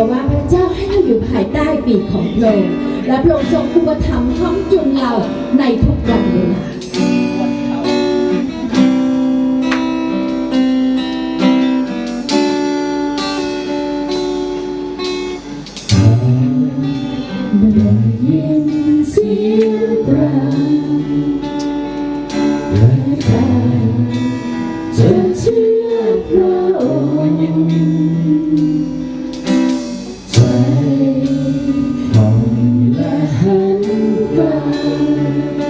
ราะว่าพระเจ้าให้เราอยู่ภายใต้ปีกของพระองค์และพระองค์ทรงอุปถัมภ์ท้องจุนเราในทุกวันเวลาและการเจอ Música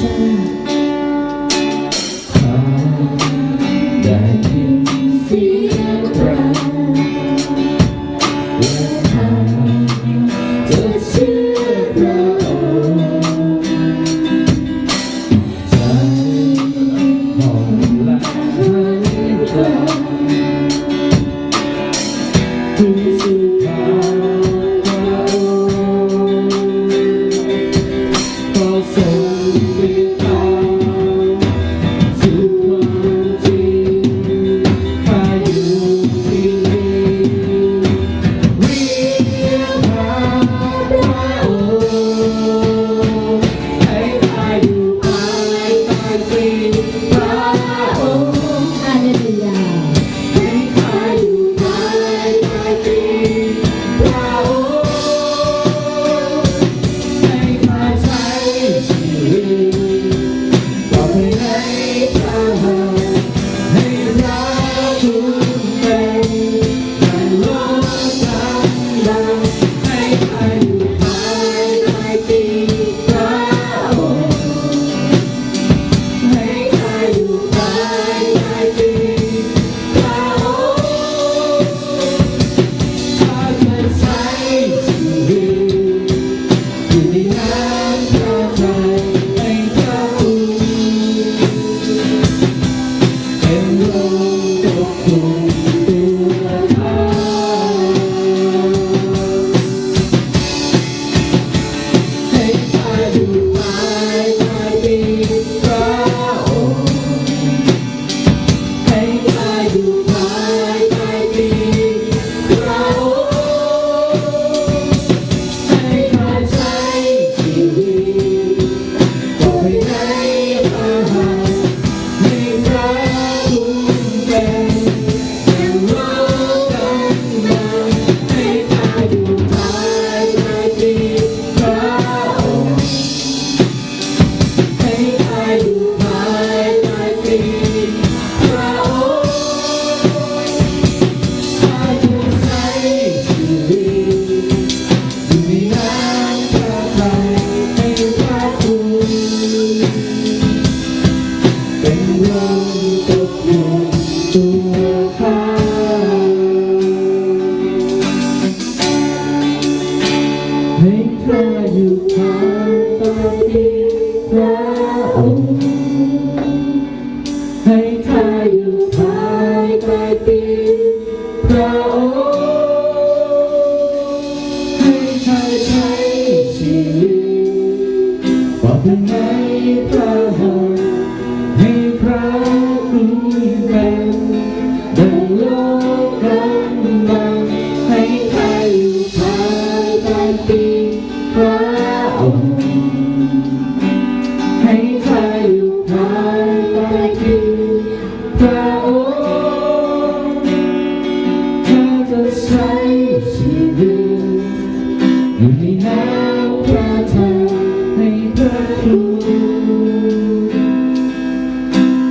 day.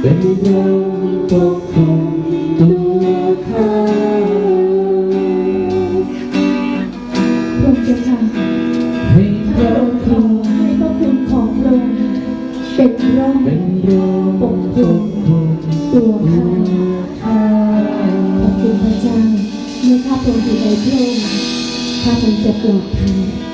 เป็นเราปกครองตัวข้าพระเจ้าค่ะให้พระองค์คขอให้พระคุณของพระองค์เป็นร่มเป็นเราปกครองตัวข้าข้าขอบคุณพระเจ้าเมื่อข้าพระองค์อยู่ในพระองค์ข้าพระองค์จะปลอดภัย